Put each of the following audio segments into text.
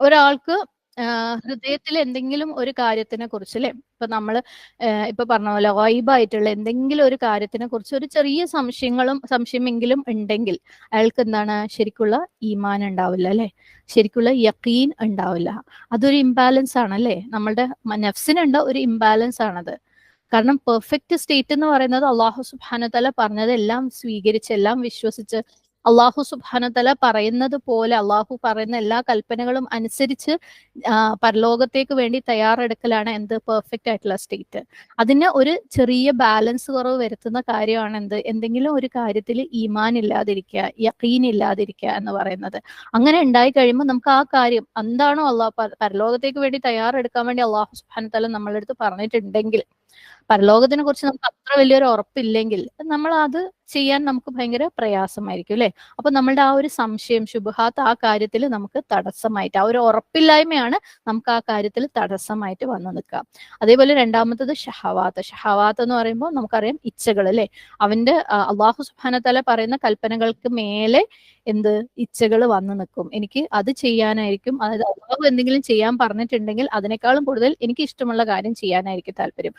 ഒരാൾക്ക് ഹൃദയത്തിൽ എന്തെങ്കിലും ഒരു കാര്യത്തിനെ കുറിച്ച് അല്ലെ ഇപ്പൊ നമ്മൾ ഇപ്പൊ പറഞ്ഞ പോലെ വൈബായിട്ടുള്ള എന്തെങ്കിലും ഒരു കാര്യത്തിനെ കുറിച്ച് ഒരു ചെറിയ സംശയങ്ങളും സംശയമെങ്കിലും ഉണ്ടെങ്കിൽ അയാൾക്ക് എന്താണ് ശരിക്കുള്ള ഈമാൻ ഉണ്ടാവില്ല അല്ലെ? ശരിക്കുള്ള യക്കീൻ ഉണ്ടാവില്ല. അതൊരു ഇംബാലൻസ് ആണ് അല്ലെ നമ്മളുടെ നെഫ്സിനുണ്ട ഒരു ഇംബാലൻസ് ആണത്. കാരണം പെർഫെക്റ്റ് സ്റ്റേറ്റ് എന്ന് പറയുന്നത് അള്ളാഹു സുബാനതല പറഞ്ഞത് എല്ലാം സ്വീകരിച്ച് എല്ലാം വിശ്വസിച്ച് അള്ളാഹു സുബാനതല പറയുന്നത് പോലെ അള്ളാഹു പറയുന്ന എല്ലാ കൽപ്പനകളും അനുസരിച്ച് പരലോകത്തേക്ക് വേണ്ടി തയ്യാറെടുക്കലാണ് എന്ത്? പെർഫെക്റ്റ് ആയിട്ടുള്ള സ്റ്റേറ്റ് അതിന് ഒരു ചെറിയ ബാലൻസ് കുറവ് വരുത്തുന്ന കാര്യമാണ് എന്ത്? എന്തെങ്കിലും ഒരു കാര്യത്തിൽ ഈമാൻ ഇല്ലാതിരിക്കുക യക്കീൻ ഇല്ലാതിരിക്കുക എന്ന് പറയുന്നത്. അങ്ങനെ ഉണ്ടായി കഴിയുമ്പോൾ നമുക്ക് ആ കാര്യം എന്താണോ അള്ളാഹ് പരലോകത്തേക്ക് വേണ്ടി തയ്യാറെടുക്കാൻ വേണ്ടി അള്ളാഹു സുബാനതല നമ്മളെടുത്ത് പറഞ്ഞിട്ടുണ്ടെങ്കിൽ പരലോകത്തിനെ കുറിച്ച് നമുക്ക് അത്ര വലിയൊരു ഉറപ്പില്ലെങ്കിൽ നമ്മൾ അത് ചെയ്യാൻ നമുക്ക് ഭയങ്കര പ്രയാസമായിരിക്കും അല്ലെ? അപ്പൊ നമ്മളുടെ ആ ഒരു സംശയം ശുഭഹാത്ത് ആ കാര്യത്തിൽ നമുക്ക് തടസ്സമായിട്ട് ആ ഒരു ഉറപ്പില്ലായ്മയാണ് നമുക്ക് ആ കാര്യത്തിൽ തടസ്സമായിട്ട് വന്നു നിൽക്കുക. അതേപോലെ രണ്ടാമത്തത് ഷഹവാത്ത്. ഷഹവാത്ത് എന്ന് പറയുമ്പോൾ നമുക്കറിയാം ഇച്ഛകൾ അല്ലെ? അവന്റെ അള്ളാഹു സുബാനത്തല പറയുന്ന കൽപ്പനകൾക്ക് മേലെ എന്ത്? ഇച്ഛകൾ വന്നു നിൽക്കും. എനിക്ക് അത് ചെയ്യാനായിരിക്കും. അതായത് അള്ളാഹു എന്തെങ്കിലും ചെയ്യാൻ പറഞ്ഞിട്ടുണ്ടെങ്കിൽ അതിനേക്കാളും കൂടുതൽ എനിക്ക് ഇഷ്ടമുള്ള കാര്യം ചെയ്യാനായിരിക്കും താല്പര്യം.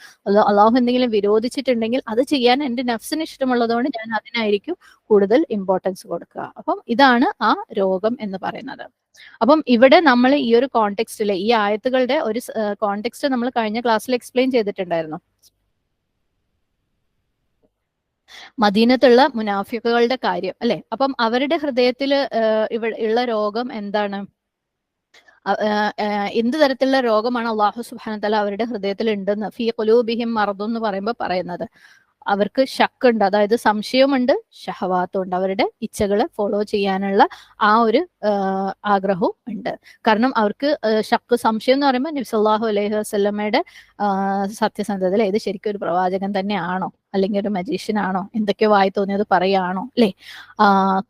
അള്ളാഹു എന്തെങ്കിലും വിരോധിച്ചിട്ടുണ്ടെങ്കിൽ അത് ചെയ്യാൻ എന്റെ നഫ്സിന് ഇഷ്ടമുള്ളതുകൊണ്ട് ഞാൻ അതിനായിരിക്കും കൂടുതൽ ഇമ്പോർട്ടൻസ് കൊടുക്കുക. അപ്പം ഇതാണ് ആ രോഗം എന്ന് പറയുന്നത്. അപ്പം ഇവിടെ നമ്മൾ ഈ ഒരു കോണ്ടെക്സ്റ്റിലെ ഈ ആയത്തുകളുടെ ഒരു കോണ്ടെക്സ്റ്റ് നമ്മൾ കഴിഞ്ഞ ക്ലാസ്സിൽ എക്സ്പ്ലെയിൻ ചെയ്തിട്ടുണ്ടായിരുന്നു. മദീനത്തുള്ള മുനാഫിക്കുകളുടെ കാര്യം അല്ലെ? അപ്പം അവരുടെ ഹൃദയത്തിൽ ഇവിടെ ഉള്ള രോഗം എന്താണ്? എന്ത് തരത്തിലുള്ള രോഗമാണ് അള്ളാഹു സുബാനത്തല അവരുടെ ഹൃദയത്തിൽ ഉണ്ടെന്ന് ഫി കൊലൂബിഹിം മറന്നു എന്ന് പറയുമ്പോൾ പറയുന്നത്. അവർക്ക് ഷക്കുണ്ട് അതായത് സംശയമുണ്ട് ഷഹവാത്തും ഉണ്ട് അവരുടെ ഇച്ഛകളെ ഫോളോ ചെയ്യാനുള്ള ആ ഒരു ആഗ്രഹവും ഉണ്ട്. കാരണം അവർക്ക് ഷക്ക് സംശയം എന്ന് പറയുമ്പോൾ നബ്സല്ലാഹു അലൈഹി വസ്ലമയുടെ സത്യസന്ധതയിൽ ഇത് ശരിക്കും ഒരു പ്രവാചകൻ തന്നെയാണോ. അല്ലെങ്കിൽ ഒരു മജീഷ്യൻ ആണോ? എന്തൊക്കെയോ വായി തോന്നിയത് പറയാണോ അല്ലെ?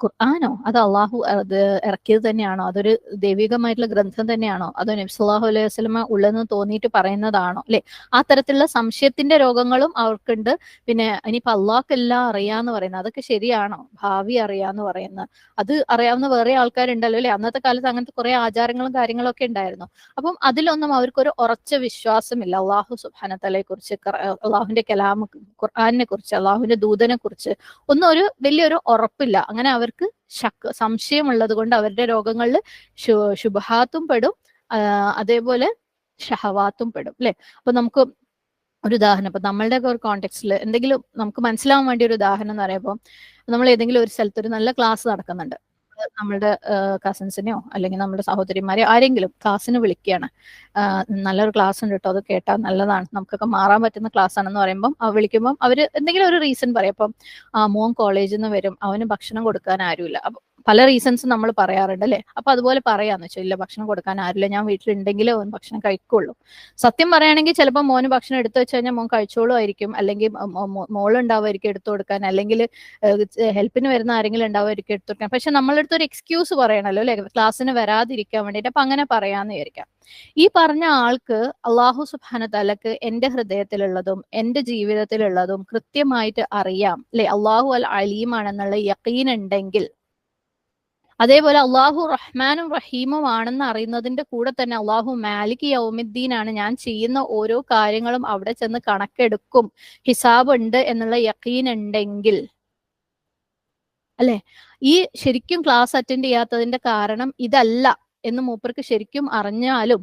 ഖുർആാനോ? അത് അള്ളാഹു അത് ഇറക്കിയത് തന്നെയാണോ? അതൊരു ദൈവികമായിട്ടുള്ള ഗ്രന്ഥം തന്നെയാണോ? അതോ നബ്സുല്ലാഹു അലൈഹി വസ്ലമ ഉള്ളെന്ന് തോന്നിയിട്ട് പറയുന്നതാണോ? അല്ലെ? ആ തരത്തിലുള്ള സംശയത്തിന്റെ രോഗങ്ങളും അവർക്കുണ്ട്. പിന്നെ ഇനിയിപ്പോ അള്ളാഹ്ക്കെല്ലാം അറിയാന്ന് പറയുന്നത് അതൊക്കെ ശരിയാണോ? ഭാവി അറിയാന്ന് പറയുന്നത്. അത് അറിയാവുന്ന വേറെ ആൾക്കാരുണ്ടല്ലോ അല്ലെ? അന്നത്തെ കാലത്ത് അങ്ങനത്തെ കുറെ ആചാരങ്ങളും കാര്യങ്ങളും ഒക്കെ ഉണ്ടായിരുന്നു. അപ്പം അതിലൊന്നും അവർക്കൊരു ഉറച്ച വിശ്വാസമില്ല. അള്ളാഹു സുബാനത്തലയെ കുറിച്ച് അള്ളാഹുവിന്റെ കലാമ ഖുർആാനിനെ കുറിച്ച് അള്ളാഹുവിന്റെ ദൂതനെ കുറിച്ച് ഒന്നും ഒരു വലിയൊരു ഉറപ്പില്ല. അങ്ങനെ അവർക്ക് ശക്ക് സംശയമുള്ളത് കൊണ്ട് അവരുടെ രോഗങ്ങളിൽ ശുഭഹാത്തും പെടും. അതേപോലെ ഷഹവാത്തും പെടും അല്ലെ? അപ്പൊ നമുക്ക് ഒരു ഉദാഹരണം ഇപ്പൊ നമ്മളുടെ ഒരു കോണ്ടെക്സ്റ്റിൽ എന്തെങ്കിലും നമുക്ക് മനസ്സിലാവാൻ വേണ്ടി ഒരു ഉദാഹരണം എന്ന് പറയുമ്പോൾ നമ്മൾ ഏതെങ്കിലും ഒരു സ്ഥലത്ത് ഒരു നല്ല ക്ലാസ് നടക്കുന്നുണ്ട്. നമ്മളുടെ കസിൻസിനെയോ അല്ലെങ്കിൽ നമ്മുടെ സഹോദരിമാരെയോ ആരെങ്കിലും ക്ലാസ്സിന് വിളിക്കുകയാണ്. നല്ലൊരു ക്ലാസ് ഉണ്ട് കേട്ടോ അത് കേട്ടാൽ നല്ലതാണ്. നമുക്കൊക്കെ മാറാൻ പറ്റുന്ന ക്ലാസ് ആണെന്ന് പറയുമ്പോൾ വിളിക്കുമ്പോൾ അവർ എന്തെങ്കിലും ഒരു റീസൺ പറയും. അപ്പം മോൻ കോളേജിൽ നിന്ന് വരും അവന് ഭക്ഷണം കൊടുക്കാൻ ആരുമില്ല. അപ്പൊ പല റീസൺസ് നമ്മൾ പറയാറുണ്ട് അല്ലെ? അപ്പൊ അതുപോലെ പറയാന്ന് വെച്ചാൽ ഇല്ല ഭക്ഷണം കൊടുക്കാൻ ആരില്ല. ഞാൻ വീട്ടിലുണ്ടെങ്കിലേ ഓൻ ഭക്ഷണം കഴിക്കുള്ളൂ. സത്യം പറയുകയാണെങ്കിൽ ചിലപ്പോൾ മോന് ഭക്ഷണം എടുത്തു വെച്ച് കഴിഞ്ഞാൽ മോൻ കഴിച്ചോളും ആയിരിക്കും. അല്ലെങ്കിൽ മോളുണ്ടാവുമായിരിക്കും എടുത്തു കൊടുക്കാൻ. അല്ലെങ്കിൽ ഹെൽപ്പിന് വരുന്ന ആരെങ്കിലും ഉണ്ടാവുമായിരിക്കും എടുത്തു കൊടുക്കാൻ. പക്ഷെ നമ്മളെടുത്ത് ഒരു എക്സ്ക്യൂസ് പറയണല്ലോ അല്ലെ? ക്ലാസ്സിന് വരാതിരിക്കാൻ വേണ്ടിയിട്ട്. അപ്പൊ അങ്ങനെ പറയാന്ന് വിചാരിക്കാം. ഈ പറഞ്ഞ ആൾക്ക് അള്ളാഹു സുബാന തലക്ക് എന്റെ ഹൃദയത്തിലുള്ളതും എന്റെ ജീവിതത്തിലുള്ളതും കൃത്യമായിട്ട് അറിയാം. അല്ലെ? അള്ളാഹു അൽ അലീമാണെന്നുള്ള യക്കീൻ ഉണ്ടെങ്കിൽ അതേപോലെ അള്ളാഹു റഹ്മാനും റഹീമും ആണെന്ന് അറിയുന്നതിന്റെ കൂടെ തന്നെ അള്ളാഹു മാലിക് യൗമുദ്ദീൻ ആണ് ഞാൻ ചെയ്യുന്ന ഓരോ കാര്യങ്ങളും അവിടെ ചെന്ന് കണക്കെടുക്കും. ഹിസാബ് ഉണ്ട് എന്നുള്ള യക്കീൻ ഉണ്ടെങ്കിൽ അല്ലെ? ഈ ശരിക്കും ക്ലാസ് അറ്റൻഡ് ചെയ്യാത്തതിന്റെ കാരണം ഇതല്ല എന്ന് മൂപ്പർക്ക് ശരിക്കും അറിഞ്ഞാലും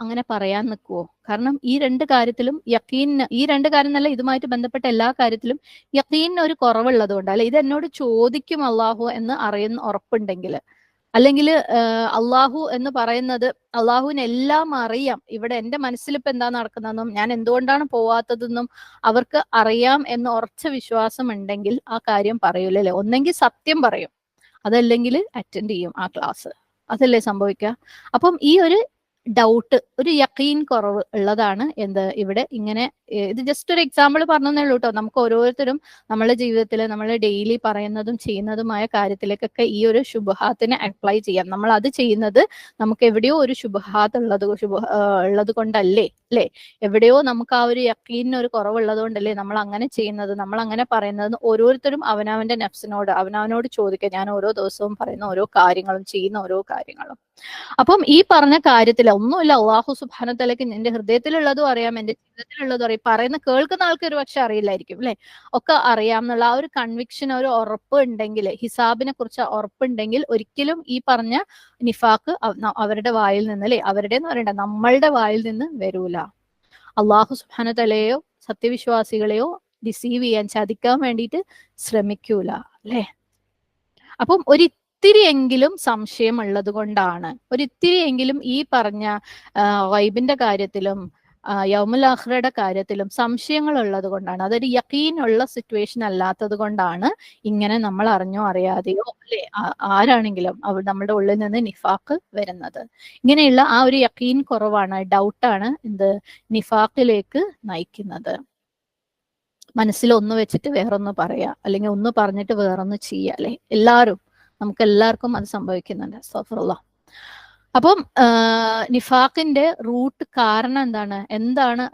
അങ്ങനെ പറയാൻ നിൽക്കുവോ കാരണം ഈ രണ്ട് കാര്യത്തിലും യക്കീന് ഈ രണ്ട് കാര്യം എന്നല്ല ഇതുമായിട്ട് ബന്ധപ്പെട്ട എല്ലാ കാര്യത്തിലും യക്കീന് ഒരു കുറവുള്ളത് കൊണ്ട് അല്ലെ ഇത് എന്നോട് ചോദിക്കും അള്ളാഹു എന്ന് അറിയുന്ന ഉറപ്പുണ്ടെങ്കിൽ അല്ലെങ്കിൽ അള്ളാഹു എന്ന് പറയുന്നത് അള്ളാഹുവിന് എല്ലാം അറിയാം. ഇവിടെ എന്റെ മനസ്സിൽ ഇപ്പൊ എന്താ നടക്കുന്നതെന്നും ഞാൻ എന്തുകൊണ്ടാണ് പോവാത്തതെന്നും അവർക്ക് അറിയാം എന്ന് ഉറച്ച വിശ്വാസം ഉണ്ടെങ്കിൽ ആ കാര്യം പറയൂലല്ലേ ഒന്നെങ്കിൽ സത്യം പറയും. അതല്ലെങ്കിൽ അറ്റൻഡ് ചെയ്യും ആ ക്ലാസ്. അതല്ലേ സംഭവിക്കുക അപ്പം ഈ ഒരു ഡൗട്ട് ഒരു യക്കീൻ കുറവ് ഉള്ളതാണ് എന്ത് ഇവിടെ ഇങ്ങനെ ഇത് ജസ്റ്റ് ഒരു എക്സാമ്പിൾ പറഞ്ഞതേ ഉള്ളൂ കേട്ടോ നമുക്ക് ഓരോരുത്തരും നമ്മുടെ ജീവിതത്തിൽ നമ്മൾ ഡെയിലി പറയുന്നതും ചെയ്യുന്നതുമായ കാര്യത്തിലേക്കൊക്കെ ഈ ഒരു ശുഭഹാത്തിനെ അപ്ലൈ ചെയ്യാം. നമ്മൾ അത് ചെയ്യുന്നത് നമുക്ക് എവിടെയോ ഒരു ശുഭഹാത്ത് ഉള്ളത് ശുഭ ഉള്ളത് കൊണ്ടല്ലേ അല്ലേ? എവിടെയോ നമുക്ക് ആ ഒരു യക്കീനിന് ഒരു കുറവുള്ളത് കൊണ്ടല്ലേ നമ്മൾ അങ്ങനെ ചെയ്യുന്നത് നമ്മൾ അങ്ങനെ പറയുന്നത് ഓരോരുത്തരും അവനവന്റെ നെഫ്സിനോട് അവനവനോട് ചോദിക്കുക ഞാൻ ഓരോ ദിവസവും പറയുന്ന ഓരോ കാര്യങ്ങളും ചെയ്യുന്ന ഓരോ കാര്യങ്ങളും. അപ്പം ഈ പറഞ്ഞ കാര്യത്തിൽ ഒന്നുമില്ല. അള്ളാഹു സുബാനത്തലക്ക് എന്റെ ഹൃദയത്തിലുള്ളതും അറിയാം എന്റെ ജീവിതത്തിലുള്ളതും അറിയാം. പറയുന്ന കേൾക്കുന്ന ആൾക്ക് ഒരു പക്ഷെ അറിയില്ലായിരിക്കും അല്ലെ? ഒക്കെ അറിയാം എന്നുള്ള ആ ഒരു കൺവിക്ഷൻ ഒരു ഉറപ്പ് ഉണ്ടെങ്കിൽ ഹിസാബിനെ കുറിച്ച് ഉറപ്പുണ്ടെങ്കിൽ ഒരിക്കലും ഈ പറഞ്ഞ നിഫാക്ക് അവരുടെ വായിൽ നിന്ന് അല്ലെ? അവരുടെ എന്ന് പറയണ്ട നമ്മളുടെ വായിൽ നിന്ന് വരൂല. അള്ളാഹു സുബാനത്തലയോ സത്യവിശ്വാസികളെയോ ഡിസീവ് ചെയ്യാൻ ചതിക്കാൻ വേണ്ടിയിട്ട് ശ്രമിക്കൂല അല്ലെ? അപ്പം ഒരിത്തിരിയെങ്കിലും സംശയം ഉള്ളത് കൊണ്ടാണ്. ഒരിത്തിരിയെങ്കിലും ഈ പറഞ്ഞ വൈബിന്റെ കാര്യത്തിലും യൗമുലാഹ്റയുടെ കാര്യത്തിലും സംശയങ്ങൾ ഉള്ളത് കൊണ്ടാണ്. അതൊരു യക്കീൻ ഉള്ള സിറ്റുവേഷൻ അല്ലാത്തത് കൊണ്ടാണ് ഇങ്ങനെ നമ്മൾ അറിഞ്ഞോ അറിയാതെയോ അല്ലെ? ആരാണെങ്കിലും അവർ നമ്മുടെ ഉള്ളിൽ നിന്ന് നിഫാക്ക് വരുന്നത്. ഇങ്ങനെയുള്ള ആ ഒരു യക്കീൻ കുറവാണ് ഡൗട്ടാണ് എന്ത് നിഫാക്കിലേക്ക് നയിക്കുന്നത്. മനസ്സിൽ ഒന്ന് വെച്ചിട്ട് വേറൊന്ന് പറയാ. അല്ലെങ്കിൽ ഒന്ന് പറഞ്ഞിട്ട് വേറൊന്ന് ചെയ്യാ അല്ലെ? എല്ലാവരും നമുക്ക് എല്ലാവർക്കും അത് സംഭവിക്കുന്നുണ്ട്. സഫറുള്ള അപ്പം നിഫാഖിന്റെ റൂട്ട് കാരണം എന്താണ്? എന്താണ്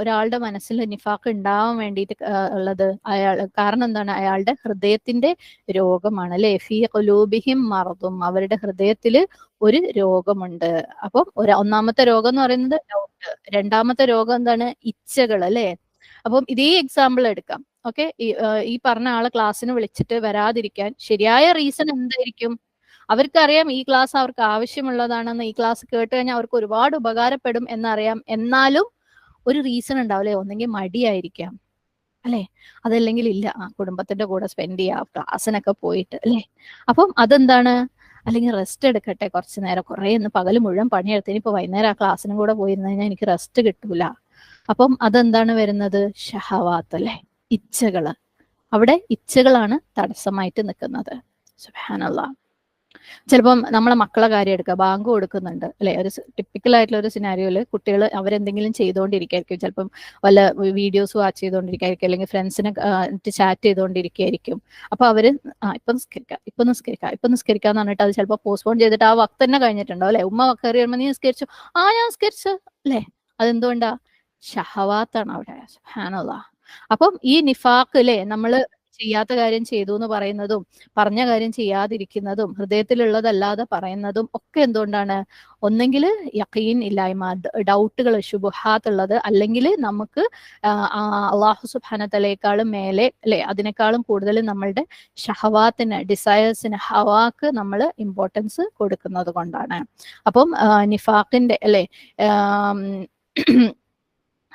ഒരാളുടെ മനസ്സിൽ നിഫാഖ് ഉണ്ടാവാൻ വേണ്ടിയിട്ട് ഉള്ളത്? അയാൾ കാരണം എന്താണ്? അയാളുടെ ഹൃദയത്തിന്റെ രോഗമാണ് അല്ലെ? ഫി ഖുലൂബിഹിം മറതും അവരുടെ ഹൃദയത്തിൽ ഒരു രോഗമുണ്ട്. അപ്പം ഒരു ഒന്നാമത്തെ രോഗം എന്ന് പറയുന്നത് ഡൗട്ട് രണ്ടാമത്തെ രോഗം എന്താണ്? ഇച്ഛകൾ അല്ലെ? അപ്പം ഇതേ എക്സാമ്പിൾ എടുക്കാം. ഓക്കെ ഈ പറഞ്ഞ ആളെ ക്ലാസ്സിന് വിളിച്ചിട്ട് വരാതിരിക്കാൻ ശരിയായ റീസൺ എന്തായിരിക്കും? അവർക്കറിയാം ഈ ക്ലാസ് അവർക്ക് ആവശ്യമുള്ളതാണെന്ന്. ഈ ക്ലാസ് കേട്ട് കഴിഞ്ഞാൽ അവർക്ക് ഒരുപാട് ഉപകാരപ്പെടും എന്നറിയാം. എന്നാലും ഒരു റീസൺ ഉണ്ടാവില്ലേ? ഒന്നെങ്കിൽ മടിയായിരിക്കാം. അല്ലെ? അതല്ലെങ്കിൽ ഇല്ല. ആ കുടുംബത്തിന്റെ കൂടെ സ്പെൻഡ് ചെയ്യാം. ക്ലാസ്സിനൊക്കെ പോയിട്ട്. അല്ലെ? അപ്പം അതെന്താണ്? അല്ലെങ്കിൽ റെസ്റ്റ് എടുക്കട്ടെ കുറച്ച് നേരം. കുറെ ഒന്ന് പകൽ മുഴുവൻ പണിയെടുത്ത് ഇപ്പൊ വൈകുന്നേരം ആ ക്ലാസ്സിനും കൂടെ പോയിരുന്നു കഴിഞ്ഞാൽ എനിക്ക് റെസ്റ്റ് കിട്ടൂല. അപ്പം അതെന്താണ് വരുന്നത്? ഷഹവാത്ത് അല്ലെ? ഇച്ഛകൾ. അവിടെ ഇച്ഛകളാണ് തടസ്സമായിട്ട് നിൽക്കുന്നത്. സുബാനുള്ള ചിലപ്പം നമ്മളെ മക്കളെ കാര്യം എടുക്കുക ബാങ്ക് കൊടുക്കുന്നുണ്ട് അല്ലെ? ഒരു ടിപ്പിക്കൽ ആയിട്ടുള്ള ഒരു സിനാരിയോയിൽ കുട്ടികൾ അവരെന്തെങ്കിലും ചെയ്തുകൊണ്ടിരിക്കായിരിക്കും ചിലപ്പം വല്ല വീഡിയോസ് വാച്ച് ചെയ്തുകൊണ്ടിരിക്കായിരിക്കും അല്ലെങ്കിൽ ഫ്രണ്ട്സിനെ ചാറ്റ് ചെയ്തുകൊണ്ടിരിക്കുകയായിരിക്കും അപ്പൊ അവർ ആ ഇപ്പൊ നിസ്കരിക്കാം ഇപ്പൊ നിസ്കരിക്കാം ഇപ്പൊ നിസ്കരിക്കാം എന്ന് പറഞ്ഞിട്ട് അത് ചിലപ്പോൾ പോസ്റ്റ്പോൺ ചെയ്തിട്ട് ആ വക്ത് തന്നെ കഴിഞ്ഞിട്ടുണ്ടോ അല്ലെ? ഉമ്മ കയറി വരുമ്പോൾ നീ നിസ്കരിച്ചു? ആ ഞാൻ നിസ്കരിച്ചു. അല്ലെ? അതെന്തുകൊണ്ടാ? ഷഹവാത്താണ് അവിടെ. ഹാനുള്ള അപ്പം ഈ നിഫാഖ് അല്ലെ നമ്മൾ ചെയ്യാത്ത കാര്യം ചെയ്തു എന്ന് പറയുന്നതും പറഞ്ഞ കാര്യം ചെയ്യാതിരിക്കുന്നതും ഹൃദയത്തിലുള്ളതല്ലാതെ പറയുന്നതും ഒക്കെ എന്തുകൊണ്ടാണ്? ഒന്നെങ്കിൽ യക്കീൻ ഇല്ലായ്മ ഡൗട്ടുകൾ ശുബുഹാത്ത് ഉള്ളത് അല്ലെങ്കിൽ നമുക്ക് അള്ളാഹു സുബാനത്തലേക്കാളും മേലെ അല്ലെ അതിനേക്കാളും കൂടുതൽ നമ്മളുടെ ഷഹവാത്തിന് ഡിസയേഴ്സിന് ഹവാക്ക് നമ്മൾ ഇമ്പോർട്ടൻസ് കൊടുക്കുന്നത് കൊണ്ടാണ് അപ്പം നിഫാഖിന്റെ അല്ലെ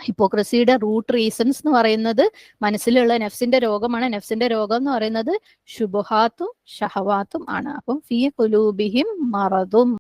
ഹിപ്പോക്രസിയുടെ റൂട്ട് റീസൺസ് എന്ന് പറയുന്നത് മനസ്സിലുള്ള നെഫ്സിന്റെ രോഗമാണ്. നെഫ്സിന്റെ രോഗം എന്ന് പറയുന്നത് ശുബഹാത്തും ഷഹവാത്തും ആണ്. അപ്പം ഫിയ കുലൂബിഹിം മറതും